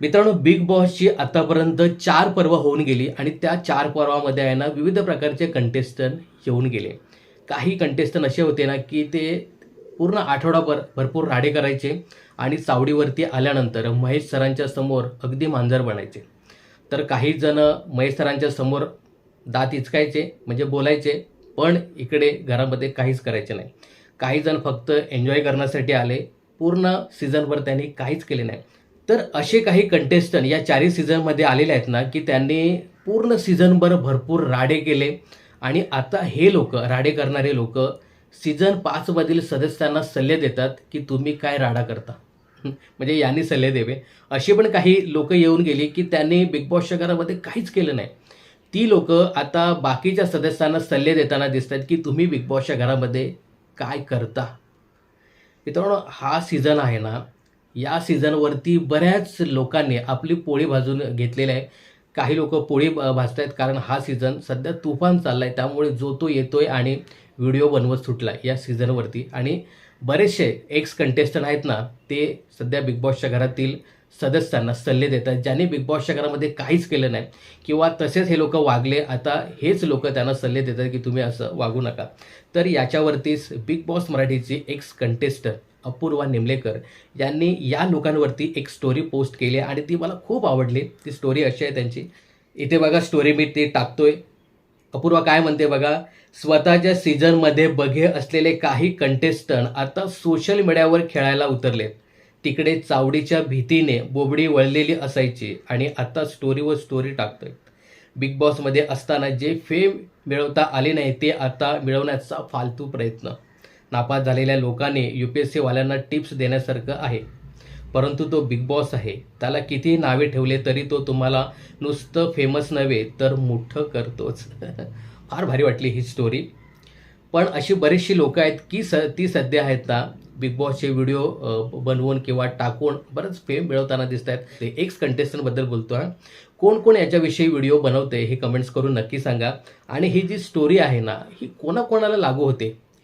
मित्रांनो बिग बॉसची आतापर्यंत चार पर्व होऊन गेली आणि त्या चार पर्वामध्ये आहे ना विविध प्रकारचे कंटेस्टंट येऊन गेले. काही कंटेस्टंट असे होते ना की ते पूर्ण आठवडाभर भरपूर राडे करायचे आणि चावडीवरती आल्यानंतर महेश सरांच्या समोर अगदी मांजर बनायचे. तर काही जण महेश सरांच्या समोर दात इचकायचे म्हणजे बोलायचे पण इकडे घरामध्ये काहीच करायचे नाही. काही जण फक्त एन्जॉय करण्यासाठी आले. पूर्ण सीझनभर त्यांनी काहीच केले नाही. तर असे काही कंटेस्टंट या चारही सीझनमध्ये आलेले आहेत ना की त्यांनी पूर्ण सीझनभर भरपूर राडे केले. आणि आता हे लोक राडे करणारे लोक सीझन पाचमधील सदस्यांना सल्ले देतात की तुम्ही काय राडा करता. म्हणजे यांनी सल्ले द्यावे. असे पण काही लोक येऊन गेली की त्यांनी बिग बॉसच्या घरामध्ये काहीच केलं नाही. ती लोक आता बाकीच्या सदस्यांना सल्ले देताना दिसतात की तुम्ही बिग बॉसच्या घरामध्ये काय करता. मित्रांनो हा सीझन आहे ना या सीझनवरती बऱ्याच लोकांनी आपली पोळी भाजून घेतलेली आहे. काही लोक पोळी ब- आहेत कारण हा सीझन सध्या तुफान चालला आहे त्यामुळे जो तो येतोय आणि व्हिडिओ बनवत सुटला या सीझनवरती आणि बरेचसे एक्स कंटेस्टंट आहेत ना ते सध्या बिग बॉसच्या घरातील सदस्यांना सल्ले देतात. ज्यांनी बिग बॉसच्या घरामध्ये काहीच केलं नाही किंवा तसेच हे लोक वागले आता हेच लोक त्यांना सल्ले देतात की तुम्ही असं वागू नका. तर याच्यावरतीच बिग बॉस मराठीची एक्स कंटेस्टंट अपूर्वा निमलेकर यांनी या लोकांवरती एक स्टोरी पोस्ट केली आहे आणि ती मला खूप आवडली. ती स्टोरी अशी आहे त्यांची. इथे बघा स्टोरी मी ती टाकतोय. अपूर्वा काय म्हणते बघा स्वतःच्या सीझनमध्ये बघे असलेले काही कंटेस्टंट आता सोशल मीडियावर खेळायला उतरलेत. तिकडे चावडीच्या भीतीने बोबडी वळलेली असायची आणि आता स्टोरीवर स्टोरी टाकतोय. बिग बॉसमध्ये असताना जे फेम मिळवता आले नाही ते आता मिळवण्याचा फालतू प्रयत्न. नापास झालेल्या लोकांनी यू पी एस सीवाल्यांना टिप्स देण्यासारखं आहे. परंतु तो बिग बॉस आहे. त्याला किती नावे ठेवले तरी तो तुम्हाला नुसतं फेमस नव्हे तर मोठं करतोच. फार भारी वाटली ही स्टोरी पण अशी बरीचशी लोकं आहेत की स ती सध्या आहेत ना बिग बॉसचे व्हिडिओ बनवून किंवा टाकून बरंच फेम मिळवताना दिसत आहेत. ते एक्स कंटेस्टंटबद्दल बोलतो हा. कोण कोण याच्याविषयी व्हिडिओ बनवते हे कमेंट्स करून नक्की सांगा. आणि ही जी स्टोरी आहे ना ही कोणाकोणाला लागू होते?